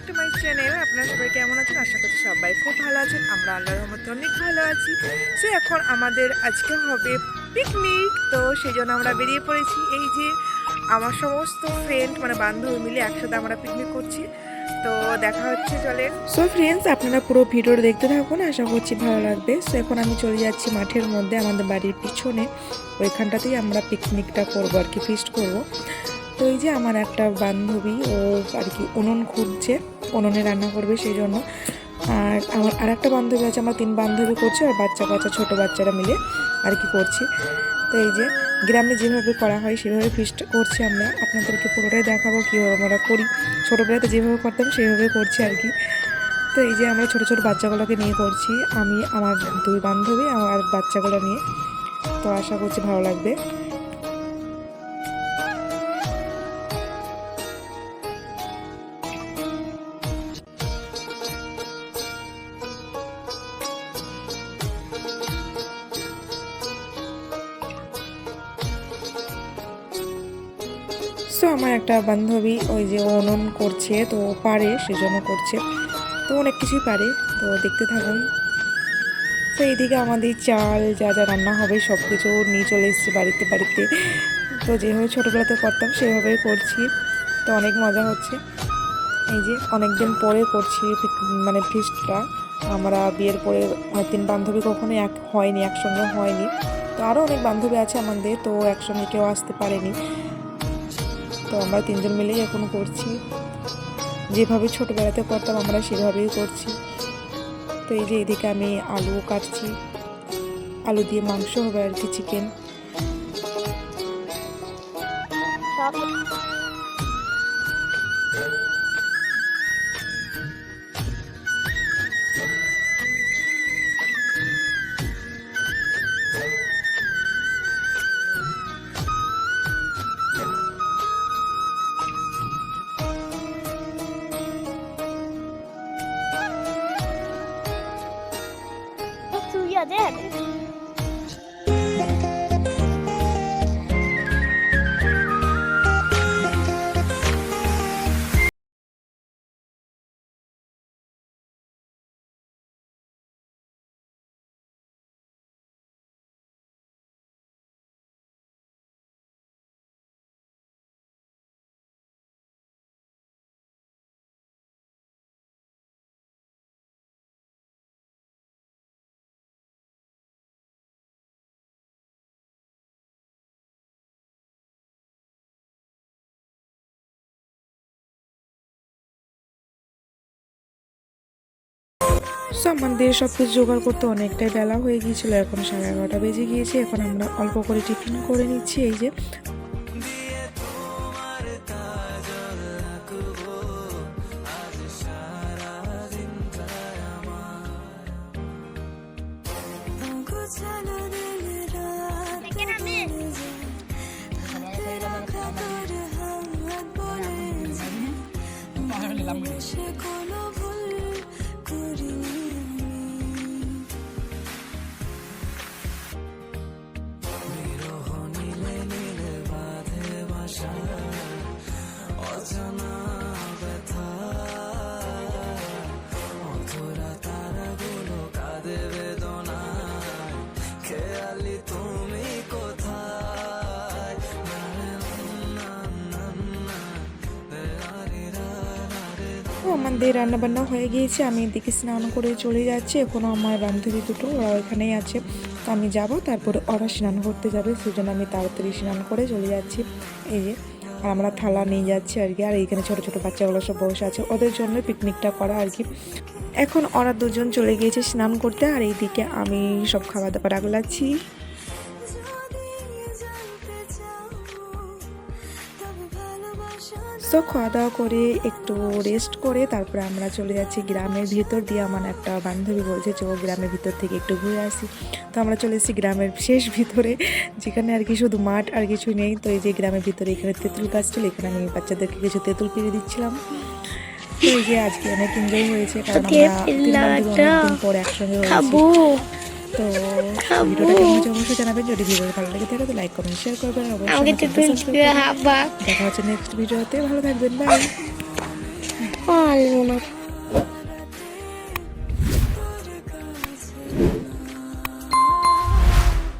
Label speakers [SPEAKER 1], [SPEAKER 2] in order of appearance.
[SPEAKER 1] Back to my channel আপনারা সবাই কেমন আছেন? আশা করছি সবাই খুব ভালো আছেন। আমরা আল্লাহর রহমতে অনেক ভালো আছি। সো এখন আমাদের আজকে হবে পিকনিক তো সেই জন্য আমরা বেরিয়ে পড়েছি। এই যে আমার সমস্ত ফ্রেন্ড মানে বান্ধবী মিলে একসাথে আমরা পিকনিক করছি। তো দেখা হচ্ছে, চলেন। সো ফ্রেন্ডস আপনারা পুরো ভিডিওটা দেখতে থাকুন। আশা করছি ভালো লাগবে। সো এখন আমি চলে যাচ্ছি মাঠের মধ্যে, আমাদের বাড়ির পিছনে। ওইখানটাতেই আমরা পিকনিকটা করব আর কি ফিস্ট করব। তো এই যে আমার একটা বান্ধবী, ও আর কি উনুন খুঁজছে, উনুনে রান্না করবে সেই জন্য। আর আমার আর একটা বান্ধবী আছে, আমার তিন বান্ধবী করছে, আর বাচ্চা বাচ্চা, ছোটো বাচ্চারা মিলে আর কি করছি। তো এই যে গ্রামে যেভাবে করা হয়, সেভাবে ফিস্ট করছি আমরা। আপনাদেরকে পুরোটাই দেখাবো কীভাবে আমরা করি। ছোটোবেলাতে যেভাবে করতাম, সেভাবে করছি আর কি। তো এই যে আমরা ছোটো ছোটো বাচ্চাগুলোকে নিয়ে করছি, আমি, আমার দুই বান্ধবী আর বাচ্চাগুলো নিয়ে। তো আশা করছি ভালো লাগবে। সো আমার একটা বান্ধবী ওই যে অনন করছে, তো পারে, সেজন্য করছে। তো অনেক কিছুই পারে, তো দেখতে থাকুন। তো এইদিকে আমাদের চাল, যা যা রান্না হবে সব কিছু নিয়ে চলে এসেছি বাড়িতে বাড়িতে। তো যেভাবে ছোটোবেলাতে করতাম, সেভাবেই করছি। তো অনেক মজা হচ্ছে। এই যে অনেক দিন পরে করছি মানে ফিস্টটা। আমরা বিয়ের পরে তিন বান্ধবী কখনো এক, হয়নি, একসঙ্গে হয়নি। তো আরও অনেক বান্ধবী আছে আমাদের, তো একসঙ্গে কেউ আসতে পারেনি। তো আমরা তিনজন মিলেই এখন করছি। যেভাবে ছোটোবেলাতে করতাম, আমরা সেভাবেই করছি। তো এই যে এদিকে আমি আলু কাটছি। আলু দিয়ে মাংস হবে আর কি চিকেন সো আমাদের সব কিছু জোগাড় করতে অনেকটাই বেলা হয়ে গিয়েছিল, এখন সাড়ে এগারোটা বেজে গিয়েছে, এখন আমরা অল্প করে টিফিন করে নিচ্ছি, এই যে। তো আমাদের রান্না বান্না হয়ে গিয়েছে। আমি এদিকে স্নান করে চলে যাচ্ছি। এখনও আমার বান্ধবী দুটো ওরা ওখানেই আছে। তো আমি যাব, তারপরে ওরা স্নান করতে যাবে। সেজন্য আমি তাড়াতাড়ি স্নান করে চলে যাচ্ছি। এই যে, আর আমরা থালা নিয়ে যাচ্ছি আর কি। আর এইখানে ছোটো ছোটো বাচ্চাগুলো সব বসে আছে। ওদের জন্য পিকনিকটা করা আর কি। এখন ওরা দুজন চলে গিয়েছে স্নান করতে। আর এইদিকে আমি সব খাওয়া দাওয়া আগলাচ্ছি। তো খাওয়া দাওয়া করে একটু রেস্ট করে তারপরে আমরা চলে যাচ্ছি গ্রামের ভিতর দিয়ে। আমার একটা বান্ধবী বলছে যে ও গ্রামের ভিতর থেকে একটু ঘুরে আসি। তো আমরা চলে এসেছি গ্রামের শেষ ভিতরে যেখানে আর কি শুধু মাঠ আর কিছু নেই। তো এই যে গ্রামের ভিতরে এখানে তেঁতুল গাছ ছিল এখানে আমি বাচ্চাদেরকে কিছু তেঁতুল পেরে দিচ্ছিলাম। তো এই যে আজকে অনেক এনজয় হয়েছে কারণ আমরা তিন বান্ধবী অনেকদিন পর একসঙ্গে হয়েছি। তো। ভিডিওটা কেমন হয়েছে অবশ্যই জানাবেন। যদি ভিডিও ভালো লাগে থাকে তো লাইক কমেন্ট শেয়ার করবেন। অবশ্যই দেখা হচ্ছে নেক্সট ভিডিওতে ভালো থাকবেন। বাই